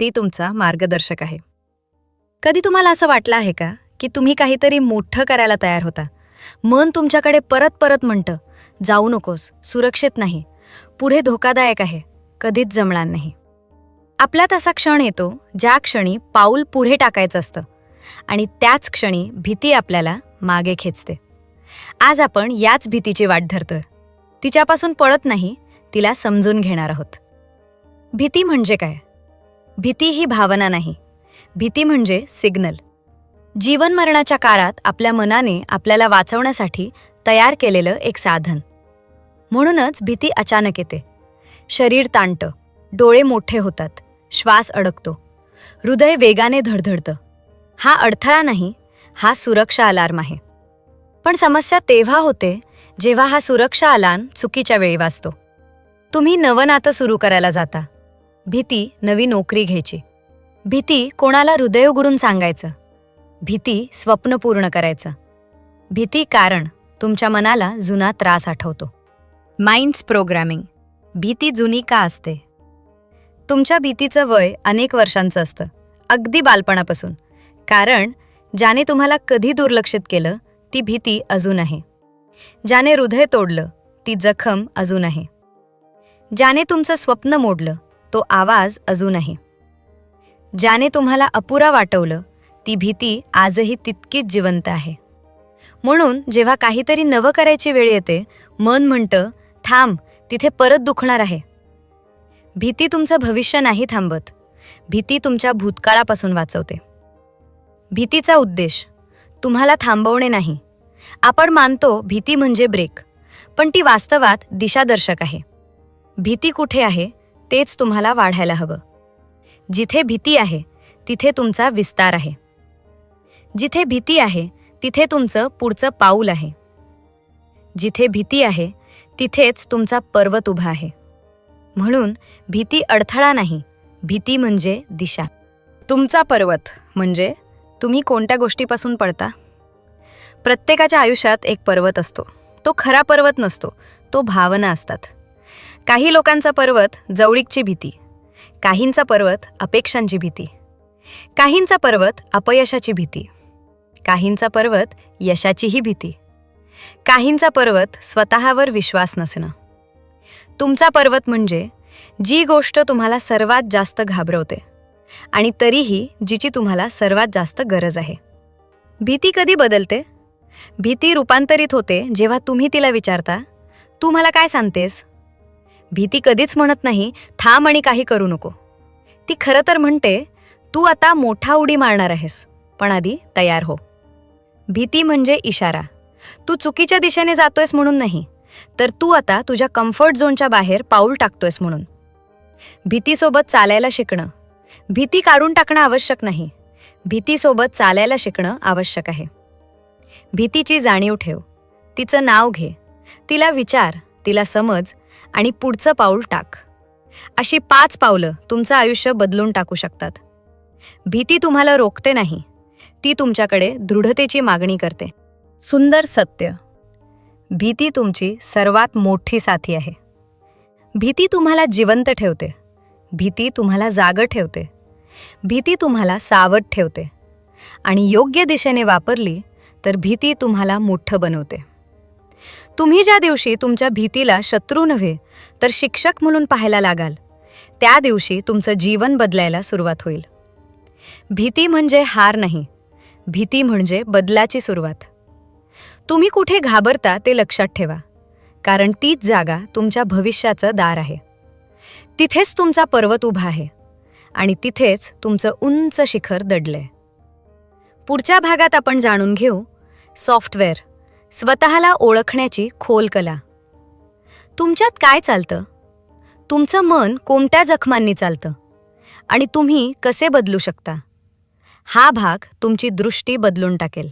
ती तुमचा मार्गदर्शक आहे. कधी तुम्हाला असं वाटलं आहे का की तुम्ही काहीतरी मोठं करायला तयार होता? मन तुमच्याकडे परत परत म्हणतं जाऊ नकोस सुरक्षित नाही. पुढे धोकादायक आहे. कधीच जमणार नाही. आपल्यात असा क्षण येतो ज्या क्षणी पाऊल पुढे टाकायचं असतं आणि त्याच क्षणी भीती आपल्याला मागे खेचते. आज आपण याच भीतीची वाट धरतोय. तिच्यापासून पळत नाही तिला समजून घेणार आहोत. भीती म्हणजे काय? भीती ही भावना नाही. भीती म्हणजे सिग्नल. जीवन मरणाच्या काळात आपल्या मनाने आपल्याला वाचवण्यासाठी तयार केलेलं एक साधन. म्हणूनच भीती अचानक येते. शरीर ताणतं डोळे मोठे होतात श्वास अडकतो हृदय वेगाने धडधडतं. हा अडथळा नाही हा सुरक्षा अलार्म आहे. पण समस्या तेव्हा होते जेव्हा हा सुरक्षा अलार्म चुकीच्या वेळी वाचतो तुम्ही नवं नातं सुरू करायला जाता. भीती नवी नोकरी घ्यायची. भीती कोणाला हृदय उघडून सांगायचं. भीती स्वप्न पूर्ण करायचं. भीती कारण तुमच्या मनाला जुना त्रास आठवतो. माइंड्स प्रोग्रॅमिंग भीती जुनी का असते? तुमच्या भीतीचं वय अनेक वर्षांचं असतं. अगदी बालपणापासून. कारण ज्याने तुम्हाला कधी दुर्लक्षित केलं ती भीती अजून आहे. ज्याने हृदय तोडलं ती जखम अजून आहे. ज्याने तुमचं स्वप्न मोडलं तो आवाज अजून आहे ज्याने तुम्हाला अपुरा वाटवलं ती भीती आजही तितकीच जिवंत आहे. म्हणून जेव्हा काहीतरी नवं करायची वेळ येते मन म्हणतं थांब तिथे परत दुखणार आहे. भीती तुमचं भविष्य नाही थांबत. भीती तुमच्या भूतकाळापासून वाचवते. भीतीचा उद्देश तुम्हाला थांबवणे नाही. आपण मानतो भीती म्हणजे ब्रेक पण ती वास्तवात दिशादर्शक आहे. भीती कुठे आहे? तेच तुम्हाला वाढायला हवं. जिथे भीती आहे तिथे तुमचा विस्तार आहे. जिथे भीती आहे तिथे तुमचं पुढचं पाऊल आहे. जिथे भीती आहे तिथेच तुमचा पर्वत उभा आहे. म्हणून भीती अडथळा नाही भीती म्हणजे दिशा. तुमचा पर्वत म्हणजे तुम्ही कोणत्या गोष्टीपासून पडता? प्रत्येकाच्या आयुष्यात एक पर्वत असतो. तो खरा पर्वत नसतो तो भावना असतात. काही लोकांचा पर्वत जवळीकची भीती. काहींचा पर्वत अपेक्षांची भीती. काहींचा पर्वत अपयशाची भीती. काहींचा पर्वत यशाचीही भीती. काहींचा पर्वत स्वतःवर विश्वास नसणं. तुमचा पर्वत म्हणजे जी गोष्ट तुम्हाला सर्वात जास्त घाबरवते आणि तरीही जिची तुम्हाला सर्वात जास्त गरज आहे. भीती कधी बदलते? भीती रूपांतरित होते जेव्हा तुम्ही तिला विचारता तू मला काय सांगतेस? भीती कधीच म्हणत नाही थांब आणि काही करू नको. ती खरं तर म्हणते तू आता मोठा उडी मारणार आहेस पण आधी तयार हो. भीती म्हणजे इशारा. तू चुकीच्या दिशेने जातोयस म्हणून नाही तर तू आता तुझ्या कम्फर्ट झोनच्या बाहेर पाऊल टाकतोयस म्हणून. भीतीसोबत चालायला शिकणं. भीती काढून टाकणं आवश्यक नाही. भीतीसोबत चालायला शिकणं आवश्यक आहे. भीतीची जाणीव ठेव. तिचं नाव घे. तिला विचार. तिला समज. आणि पुढचं पाऊल टाक. अशी पाच पावलं तुमचं आयुष्य बदलून टाकू शकतात. भीती तुम्हाला रोखते नाही. ती तुमच्याकडे दृढतेची मागणी करते. सुंदर सत्य. भीती तुमची सर्वात मोठी साथी आहे. भीती तुम्हाला जिवंत ठेवते. भीती तुम्हाला जाग ठेवते. भीती तुम्हाला सावध ठेवते. आणि योग्य दिशेने वापरली तर भीती तुम्हाला मोठं बनवते. तुम्ही ज्या दिवशी तुमच्या भीतीला शत्रू नव्हे तर शिक्षक म्हणून पाहायला लागाल. त्या दिवशी तुमचं जीवन बदलायला सुरुवात होईल. भीती म्हणजे हार नाही. भीती म्हणजे बदलाची सुरुवात. तुम्ही कुठे घाबरता ते लक्षात ठेवा कारण तीच जागा तुमच्या भविष्याचं दार आहे. तिथेच तुमचा पर्वत उभा आहे आणि तिथेच तुमचं उंच शिखर दडलंय. पुढच्या भागात आपण जाणून घेऊ सॉफ्टवेअर. स्वतःला ओळखण्याची खोल कला. तुमच्यात काय चालतं? तुमचं मन कोणत्या जखमांनी चालतं? आणि तुम्ही कसे बदलू शकता? हा भाग तुमची दृष्टी बदलून टाकेल.